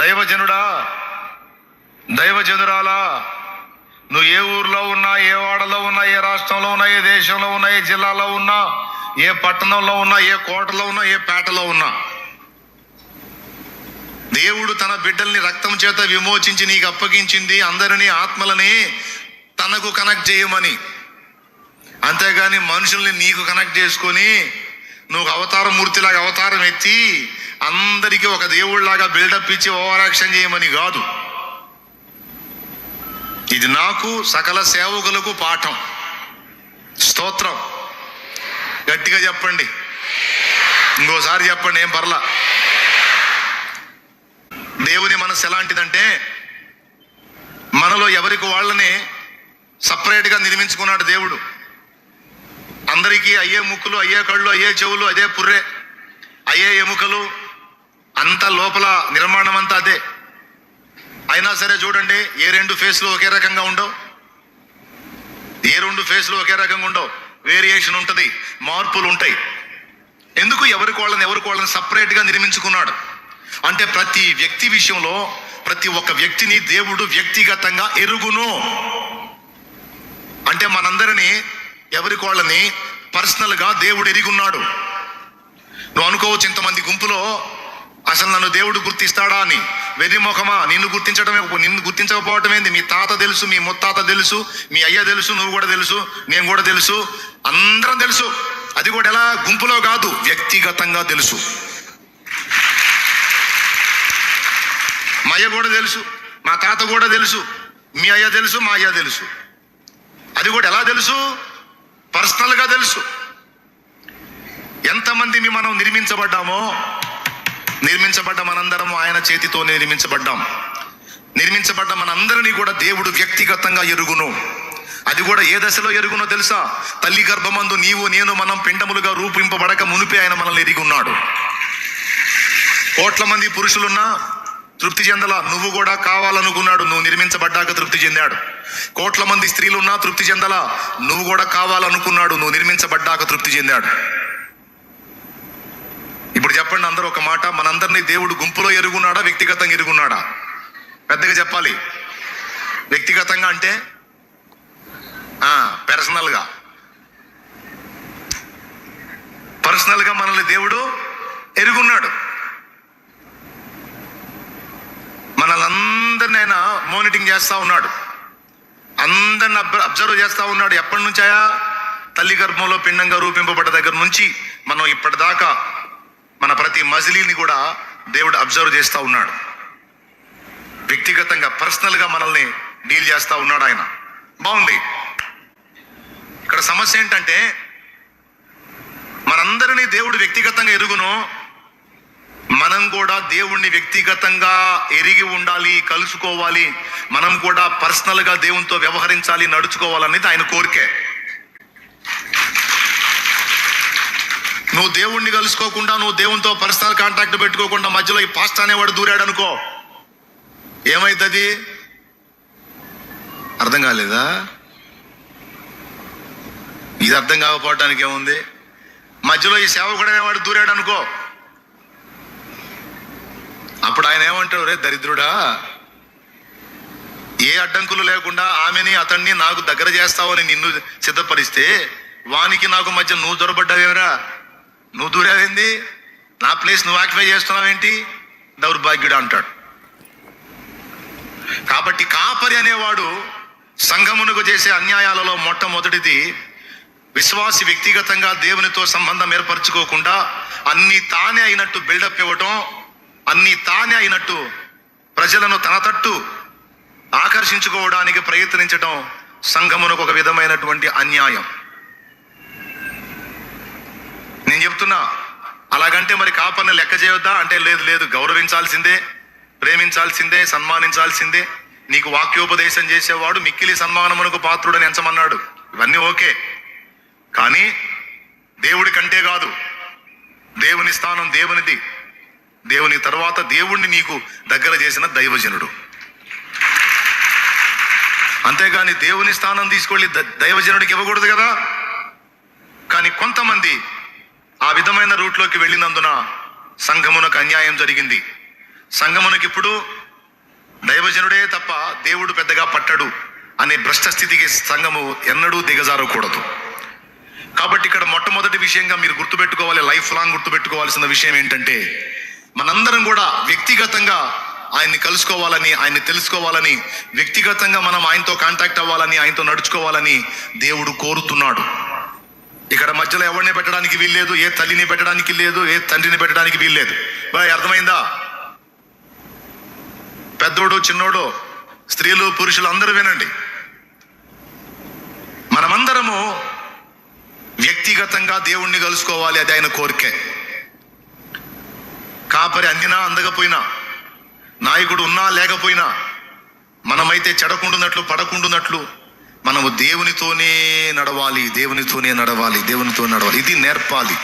దైవజనుడా దైవజనురాలా నువ్వు ఏ ఊర్లో ఉన్నా ఏ వాడలో ఉన్నా ఏ రాష్ట్రంలో ఉన్నా ఏ దేశంలో ఉన్నా ఏ జిల్లాలో ఉన్నా ఏ పట్టణంలో ఉన్నా ఏ కోటలో ఉన్నా ఏ పేటలో ఉన్నా దేవుడు తన బిడ్డల్ని రక్తం చేత విమోచించి నీకు అప్పగించింది అందరినీ ఆత్మలని తనకు కనెక్ట్ చేయమని. అంతేగాని మనుషుల్ని నీకు కనెక్ట్ చేసుకొని నువ్వు అవతార మూర్తిలాగా అవతారం ఎత్తి అందరికీ ఒక దేవుళ్ళాగా బిల్డప్ ఇచ్చి ఓవరాక్షన్ చేయమని కాదు. ఇది నాకు సకల సేవకులకు పాఠం. స్తోత్రం. గట్టిగా చెప్పండి. ఇంకోసారి చెప్పండి ఏం పర్లా? దేవుని మనసు ఎలాంటిదంటే మనలో ఎవరికి వాళ్ళని సపరేట్గా నిర్మించుకున్నాడు దేవుడు. అందరికీ అయ్యే ముక్కులు అయ్యే కళ్ళు అయ్యే చెవులు అదే పుర్రే అయ్యే ఎముకలు అంత లోపల నిర్మాణం అంతా అదే. అయినా సరే చూడండి ఏ రెండు ఫేస్లు ఒకే రకంగా ఉండవు. ఏ రెండు ఫేస్లు ఒకే రకంగా ఉండవు. వేరియేషన్ ఉంటుంది మార్పులు ఉంటాయి. ఎందుకు ఎవరికి వాళ్ళని ఎవరికి వాళ్ళని సపరేట్గా నిర్మించుకున్నాడు? అంటే ప్రతి వ్యక్తి విషయంలో ప్రతి ఒక్క వ్యక్తిని దేవుడు వ్యక్తిగతంగా ఎరుగును. అంటే మనందరినీ ఎవరికి వాళ్ళని పర్సనల్గా దేవుడు ఎరిగున్నాడు. నువ్వు అనుకోవచ్చు ఇంతమంది గుంపులో అసలు నన్ను దేవుడు గుర్తిస్తాడా అని? వెర్రిముఖమా నిన్ను గుర్తించడమే నిన్ను గుర్తించకపోవటం ఏంది? మీ తాత తెలుసు మీ ముత్తాత తెలుసు మీ అయ్య తెలుసు నువ్వు కూడా తెలుసు నేను కూడా తెలుసు అందరం తెలుసు. అది కూడా ఎలా? గుంపులో కాదు వ్యక్తిగతంగా తెలుసు. మా అయ్య కూడా తెలుసు మా తాత కూడా తెలుసు మీ అయ్య తెలుసు మా అయ్య తెలుసు. అది కూడా ఎలా తెలుసు? పర్సనల్గా తెలుసు. ఎంతమంది మనం నిర్మించబడ్డామో నిర్మించబడ్డ మనందరం ఆయన చేతితో నిర్మించబడ్డాం. నిర్మించబడ్డ మనందరినీ కూడా దేవుడు వ్యక్తిగతంగా ఎరుగును. అది కూడా ఏ దశలో ఎరుగునో తెలుసా? తల్లి గర్భమందు నీవు నేను మనం పిండములుగా రూపింపబడక మునిపే ఆయన మనల్ని ఎరిగి ఉన్నాడు. కోట్ల మంది పురుషులున్నా తృప్తి చెందలా నువ్వు కూడా కావాలనుకున్నాడు నువ్వు నిర్మించబడ్డాక తృప్తి చెందాడు. కోట్ల మంది స్త్రీలున్నా తృప్తి చెందలా నువ్వు కూడా కావాలనుకున్నాడు నువ్వు నిర్మించబడ్డాక తృప్తి చెందాడు. ఇప్పుడు చెప్పండి అందరూ ఒక మాట. మనందరినీ దేవుడు గుంపులో ఎరుగున్నాడా? వ్యక్తిగతంగా ఎరుగున్నాడా? పెద్దగా చెప్పాలి. వ్యక్తిగతంగా అంటే? ఆ, పర్సనల్గా పర్సనల్గా మనల్ని దేవుడు ఎరుగున్నాడు. మనల్ని అందరినైనా ఆయన మోనిటింగ్ చేస్తా ఉన్నాడు. అందరిని అబ్- అబ్జర్వ్ చేస్తూ ఉన్నాడు. ఎప్పటి నుంచాయా తల్లి గర్భంలో పిండంగా రూపింపబడ్డ దగ్గర నుంచి మనం ఇప్పటిదాకా మన ప్రతి మజిలీని కూడా దేవుడు అబ్జర్వ్ చేస్తూ ఉన్నాడు. వ్యక్తిగతంగా పర్సనల్గా మనల్ని డీల్ చేస్తూ ఉన్నాడు ఆయన. బాగుంది. ఇక్కడ సమస్య ఏంటంటే మనందరినీ దేవుడు వ్యక్తిగతంగా ఎరుగును. మనం కూడా దేవుణ్ణి వ్యక్తిగతంగా ఎరిగి ఉండాలి కలుసుకోవాలి. మనం కూడా పర్సనల్గా దేవునితో వ్యవహరించాలి నడుచుకోవాలనేది ఆయన కోరికే. నువ్వు దేవుణ్ణి కలుసుకోకుండా నువ్వు దేవునితో పర్సనల్ కాంటాక్ట్ పెట్టుకోకుండా మధ్యలో ఈ పాస్ట్ అనేవాడు దూరాడు అనుకో. ఏమైతుంది? అర్థం కాలేదా? ఇది అర్థం కాకపోవటానికి ఏముంది? మధ్యలో ఈ సేవకుడు అనేవాడు దూరాడు అనుకో. అప్పుడు ఆయన ఏమంటాడు? రే దరిద్రుడా ఏ అడ్డంకులు లేకుండా ఆమెని అతన్ని నాకు దగ్గర చేస్తావని నిన్ను సిద్ధపరిస్తే వానికి నాకు మధ్య నువ్వు దొరబడ్డావేమరా? నువ్వు దూరావేంది నా ప్లేస్ నువ్వు ఆక్యుపై చేస్తున్నావేంటి దౌర్భాగ్యుడు అంటాడు. కాబట్టి కాపరి అనేవాడు సంఘమునకు చేసే అన్యాయాలలో మొట్టమొదటిది విశ్వాసి వ్యక్తిగతంగా దేవునితో సంబంధం ఏర్పరచుకోకుండా అన్ని తానే అయినట్టు బిల్డప్ ఇవ్వటం అన్ని తానే అయినట్టు ప్రజలను తన తట్టు ఆకర్షించుకోవడానికి ప్రయత్నించడం సంఘమునకు ఒక విధమైనటువంటి అన్యాయం నేను చెప్తున్నా. అలాగంటే మరి కాపర్ని లెక్క చేయొద్దా? అంటే లేదు లేదు గౌరవించాల్సిందే ప్రేమించాల్సిందే సన్మానించాల్సిందే. నీకు వాక్యోపదేశం చేసేవాడు మిక్కిలి సన్మానమునకు పాత్రుడని ఎంచమన్నాడు. ఇవన్నీ ఓకే. కానీ దేవుడి కంటే కాదు. దేవుని స్థానం దేవునిది. దేవుని తర్వాత దేవుణ్ణి నీకు దగ్గర చేసిన దైవజనుడు. అంతేగాని దేవుని స్థానం తీసుకెళ్ళి దైవజనుడికి ఇవ్వకూడదు కదా? కానీ కొంతమంది ఆ విధమైన రూట్లోకి వెళ్ళినందున సంఘమునకు అన్యాయం జరిగింది. సంగమునకి ఇప్పుడు దైవజనుడే తప్ప దేవుడు పెద్దగా పట్టడు అనే భ్రష్ట స్థితికి సంఘము ఎన్నడూ దిగజారకూడదు. కాబట్టి ఇక్కడ మొట్టమొదటి విషయంగా మీరు గుర్తుపెట్టుకోవాలి లైఫ్ లాంగ్ గుర్తుపెట్టుకోవాల్సిన విషయం ఏంటంటే మనందరం కూడా వ్యక్తిగతంగా ఆయన్ని కలుసుకోవాలని ఆయన్ని తెలుసుకోవాలని వ్యక్తిగతంగా మనం ఆయనతో కాంటాక్ట్ అవ్వాలని ఆయనతో నడుచుకోవాలని దేవుడు కోరుతున్నాడు. మధ్యలో ఎవరిని పెట్టడానికి వీల్లేదు ఏ తల్లిని పెట్టడానికి లేదు ఏ తండ్రిని పెట్టడానికి వీల్లేదు. బాయ్ అర్థమైందా? పెద్దోడు చిన్నోడు స్త్రీలు పురుషులు అందరూ వినండి. మనమందరము వ్యక్తిగతంగా దేవుణ్ణి కలుసుకోవాలి అది ఆయన కోరికే. కాపరి అందినా అందకపోయినా నాయకుడు ఉన్నా లేకపోయినా మనమైతే చెడకుండునట్లు పడకుండునట్లు మనము దేవునితోనే నడవాలి దేవునితోనే నడవాలి దేవునితో నడవాలి. ఇది నేర్పాలి.